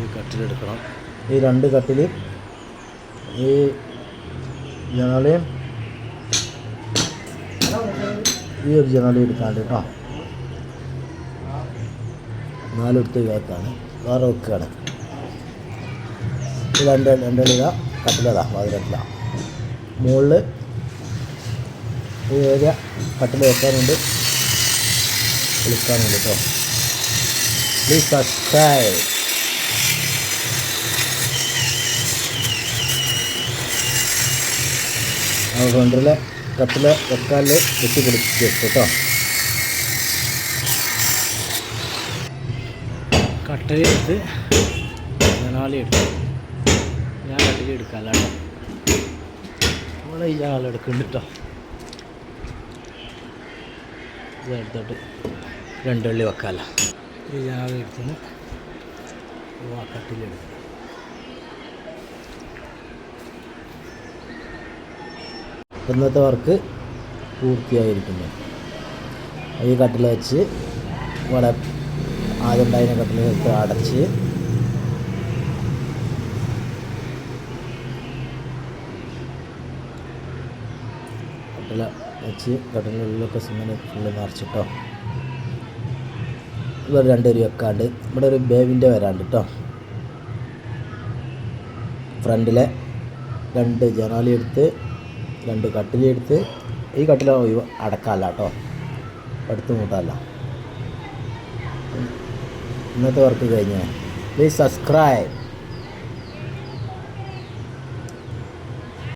ഈ കട്ടിലെടുക്കണം. ഈ രണ്ട് കട്ടിൽ ഈ ജനാലയും ഈ ഒരു ജനാലയും എടുക്കാണ്ട് ആ നാലെടുത്ത് ഇതിനകത്താണ്. വേറെ വെക്കുകയാണ് ഇത് രണ്ട് രണ്ടളിത കട്ടിലതാ വാതിലട്ടില മുകളിൽ ഈ ഏരിയ കട്ടിൽ വെക്കാനുണ്ട്. വിളിക്കാനുണ്ട് കേട്ടോ പ്ലീസ് സബ്സ്ക്രൈബ് ഫ്രണ്ടിലെ കട്ടിലെ വെക്കാലിൽ വെച്ച് പിടിച്ച് കേട്ടോ. കട്ടലെടുത്ത് ജനാലി എടുക്കും ഞാൻ കട്ടിൽ എടുക്കാമല്ല കേട്ടോ. നമ്മളെ ഈ എടുക്കുന്നുണ്ട് കേട്ടോ. ഇതെടുത്തിട്ട് രണ്ട് വെള്ളി വെക്കാമല്ല ഈ ജനാല ആ കട്ടിലെടുക്കും ഇന്നത്തെ വർക്ക് പൂർത്തിയായിരിക്കുന്നു. ഈ കട്ടിൽ വെച്ച് ഇവിടെ ആദ്യം ഉണ്ടായിരുന്ന കട്ടിൽ വെച്ച് അടച്ച് കട്ടില വെച്ച് കട്ടിലുള്ളിലൊക്കെ സിമെന്റ് ഫുള്ള് നിറച്ചിട്ടോ. ഇവിടെ രണ്ടുപേരും വെക്കാണ്ട്. ഇവിടെ ഒരു ബേബിന്റെ വരാണ്ട് കേട്ടോ ഫ്രണ്ടിലെ രണ്ട് ജനാലി എടുത്ത് രണ്ട് കട്ടിൽ എടുത്ത് ഈ കട്ടില അടക്കാമല്ല കേട്ടോ. അടുത്ത് മൂട്ടല്ല ഇന്നത്തെ വർക്ക് കഴിഞ്ഞേ. Please subscribe